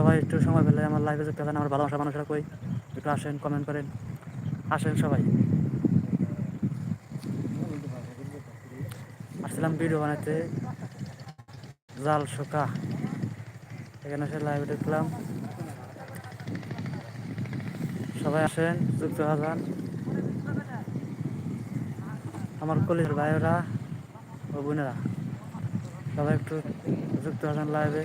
সবাই একটু সময় পেলে আমার লাইভে যুক্ত হবেন, আমার ভালোবাসা মানুষরা কই? একটু আসেন কমেন্ট করেন। আসেন সবাই। আসছিলাম ভিডিও বানাতে জাল শোকা। এখানে এসে লাইভে দেখলাম সবাই আসেন, যুক্ত হয়ে আমার কলেজের ভাইয়েরা ও বোনেরা, সবাই একটু যুক্ত যান লাইভে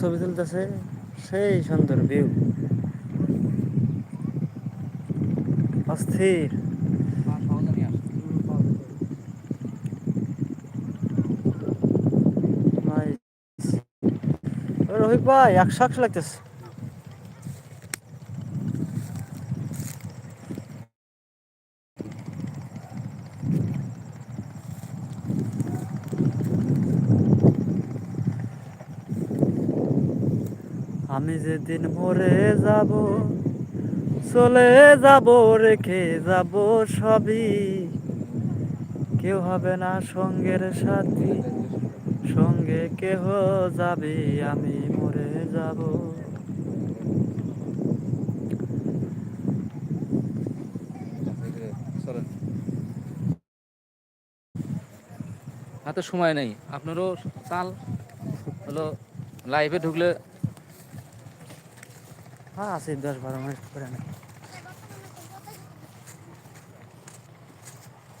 ছবি তুলতেছে সেই সুন্দর ভিউ অস্থির। রোহিত ভাই একশো একশো লাগতেছে। আমি যেদিন মরে যাব, চলে যাব, রেখে যাব সবই। কেউ হবে না সঙ্গের সাথী, সঙ্গে কেহ যাবে, আমি মরে যাব। হাতে সময় নেই, আপনারও চাল হলো, লাইভে ঢুকলে হ্যাঁ আছে দশ বারো মিনিট করে না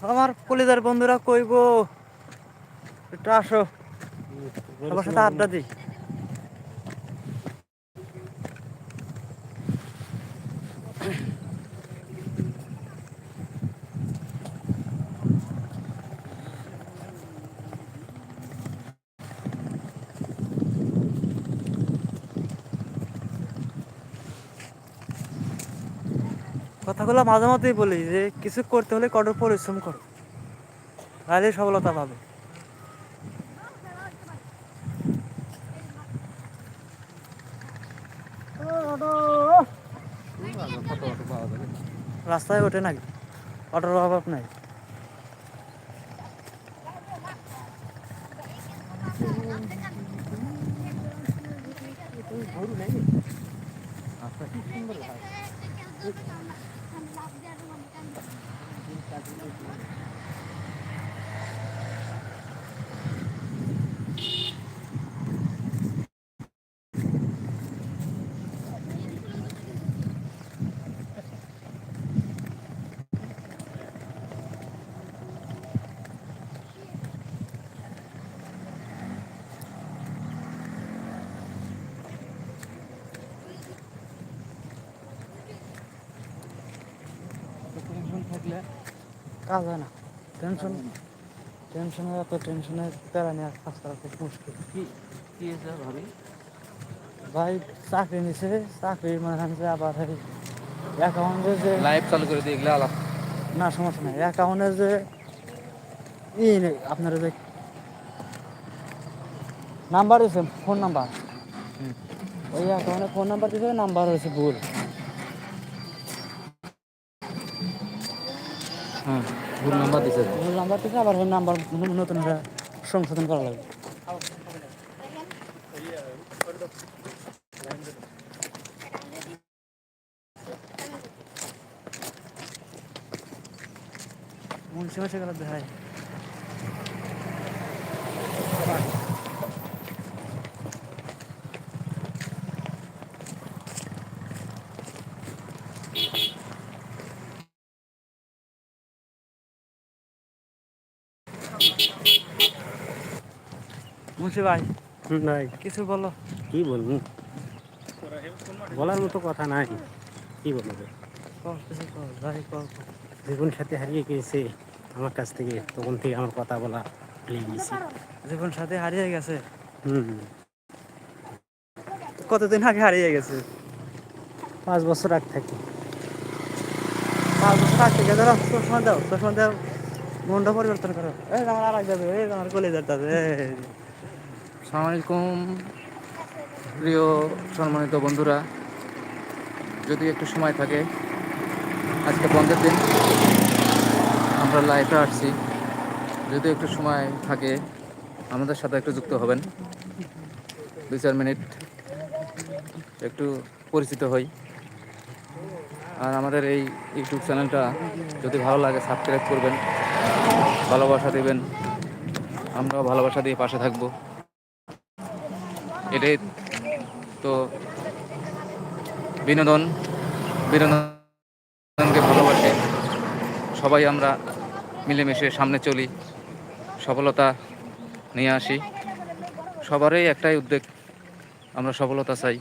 আমার কলিদার বন্ধুরা কইব একটু আসো। সবার সাথে আড্ডা দিই। কথাগুলো মাঝে মধ্যেই বলি যে কিছু করতে হলে কঠোর পরিশ্রম করো। তাহলে সফলতা পাবে। রাস্তায় ওঠে নাকি? অটোর অভাব নাই। কাজ হয় না টেনশন টেনশনে এত টেনশনে প্যারা নিয়ে কাজ করা খুব মুশকিল। কি কি ভাবি? ভাই চাকরি নিছে চাকরি মানে আনছে আবার অ্যাকাউন্টে যে লাইভ চালু করে দিয়ে আলাপ না সমস্যা নাই। অ্যাকাউন্টে যে ই আপনার যে নাম্বার দিয়েছে ফোন নাম্বার। ওই অ্যাকাউন্টে ফোন নাম্বার দিয়েছে নাম্বার হয়েছে ভুল। হ্যাঁ ভুল নাম্বার দিছে। ভুল নাম্বার থেকে আবার ওই নাম্বার নতুন করে সংশোধন করা লাগবে। মুন্সি মাসে গেল ভাই মুন্সি ভাই নাই। কিছু বলো। কি বলব? বলার মতো কথা নাই। কি বলব। জীবন সাথে হারিয়ে গিয়েছে। আমার কাছ থেকে তখন থেকে আমার কথা বলা ভুলে জীবন সাথে হারিয়ে গেছে? হুম কতদিন আগে হারিয়ে গেছে? পাঁচ বছর আগ থাকি। পাঁচ বছর আগ থেকে ধরো চশমা দাও চশমা দাও মনটা পরিবর্তন করো। এই আমার আর যাবে এই আমার কলেজের যাবে সালাম আলাইকুম। প্রিয় সম্মানিত বন্ধুরা, যদি একটু সময় থাকে, আজকে বন্ধের দিন, আমরা লাইভে আসছি। যদি একটু সময় থাকে, আমাদের সাথে একটু যুক্ত হবেন। দুই চার মিনিট একটু পরিচিত হই। আর আমাদের এই ইউটিউব চ্যানেলটা যদি ভালো লাগে সাবস্ক্রাইব করবেন, ভালোবাসা দেবেন। আমরাও ভালোবাসা দিয়ে পাশে থাকব। এটাই তো বিনোদন, বিনোদনকে ভালোবাসে। সবাই আমরা মিলেমিশে সামনে চলি, সফলতা নিয়ে আসি। সবারই একটাই উদ্যোগ আমরা সফলতা চাই।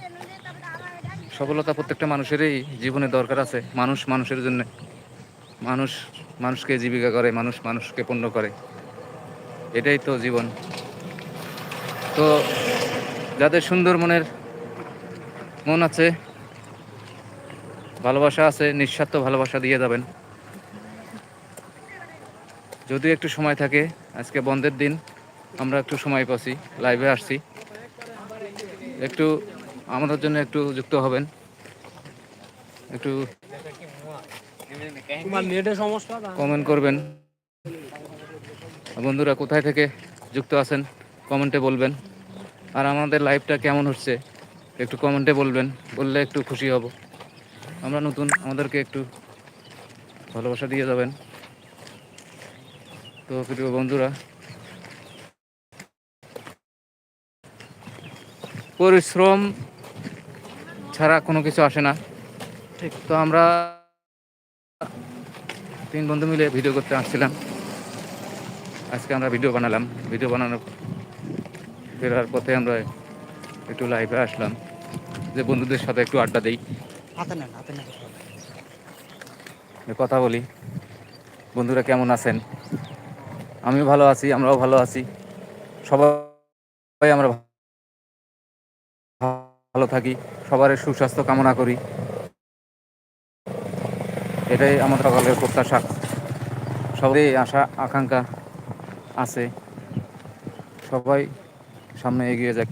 সফলতা প্রত্যেকটা মানুষেরই জীবনে দরকার আছে, মানুষ মানুষের জন্য। মানুষ মানুষকে জীবিকা করে, মানুষ মানুষকে পণ্য করে। এটাই তো জীবন। তো যাদের সুন্দর মনের মন আছে, ভালোবাসা আছে, নিঃস্বার্থ ভালোবাসা দিয়ে যাবেন। যদি একটু সময় থাকে, আজকে বন্ধের দিন, আমরা একটু সময় পাচ্ছি লাইভে আসছি। একটু আমাদের জন্য একটু যুক্ত হবেন। একটু কমেন্ট করবেন। বন্ধুরা কোথায় থেকে যুক্ত আছেন কমেন্টে বলবেন। আর আমাদের লাইফটা কেমন হচ্ছে? একটু কমেন্টে বলবেন বললে একটু খুশি হব। আমরা নতুন আমাদেরকে একটু ভালোবাসা দিয়ে যাবেন। তো প্রিয় বন্ধুরা পরিশ্রম ছাড়া কোনো কিছু আসে না। ঠিক। তো আমরা তিন বন্ধু মিলে ভিডিও করতে আসছিলাম। আজকে আমরা ভিডিও বানালাম। ভিডিও বানানোর ফেরার পথে আমরা একটু লাইভে আসলাম। যে বন্ধুদের সাথে একটু আড্ডা দিই। কথা বলি। বন্ধুরা কেমন আছেন? আমিও ভালো আছি আমরাও ভালো আছি। সবাই আমরা ভালো থাকি সবার সুস্বাস্থ্য কামনা করি। এটাই আমাদের সকলের প্রত্যাশা। সবাই আশা আকাঙ্ক্ষা আছে। সবাই সামনে এগিয়ে যাক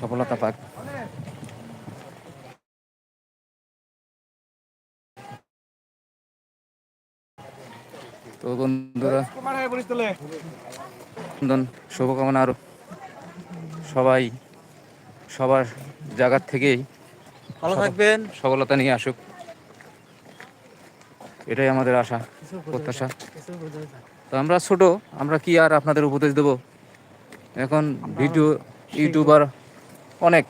সফলতা পাক। তো বন্ধুরা শুভকামনা আরও। সবাই সবার জায়গার থেকেই ভালো থাকবেন। সফলতা নিয়ে আসুক। এটাই আমাদের আশা প্রত্যাশা। তো আমরা ছোট আমরা কি আর আপনাদের উপদেশ দেব? এখন ভিডিও ইউটিউবার অনেক।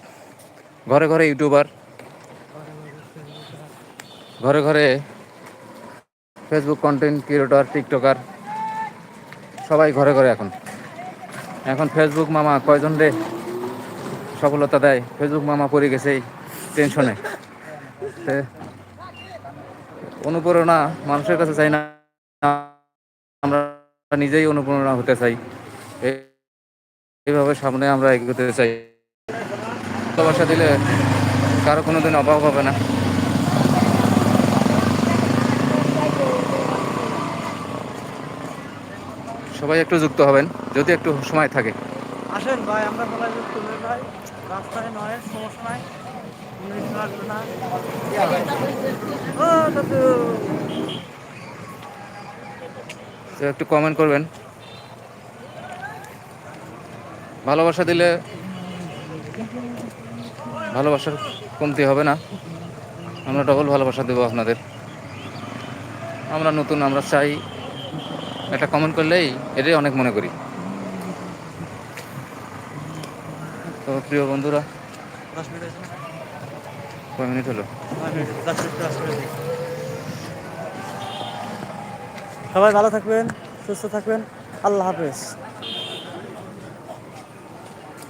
ঘরে ঘরে ইউটিউবার। ঘরে ঘরে ফেসবুক কন্টেন্ট ক্রিয়েটর টিকটকার সবাই ঘরে ঘরে এখন। এখন ফেসবুক মামা কয়জন রে? সফলতা দেয়। ফেসবুক মামা পড়ে গেছে টেনশনে অনুপ্রেরণা মানুষের কাছে চাই না। আমরা নিজেই অনুপ্রেরণা হতে চাই। এইভাবে সামনে আমরা এগোতে চাই। ভালোবাসা দিলে কারও কোনোদিন অভাব হবে না। সবাই একটু যুক্ত হবেন যদি একটু সময় থাকে। আসেন ভাই আমরা বলাই যুক্ত হয়ে যাই রাস্তায় নয় সমস্যা নাই। কোনো একটু কমেন্ট করবেন। ভালোবাসা দিলে ভালোবাসার কমতি হবে না। আমরা ডবল ভালোবাসা দেবো আপনাদের। আমরা নতুন, আমরা চাই। একটা কমেন্ট করলেই এটাই অনেক মনে করি। তো প্রিয় বন্ধুরা, কয় মিনিট হলো। সবাই ভালো থাকবেন, সুস্থ থাকবেন। আল্লাহ হাফেজ হ্যাঁ হ্যাঁ বড় ভাই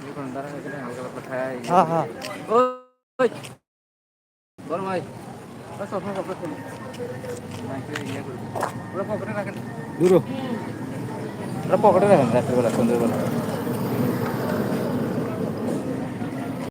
বাস আপনার কাপড় খুলুন ওরা পকেটে রাখেন দূর। ওরা পকেটে রাখেন রাত্রিবেলা সন্ধ্যেবেলা।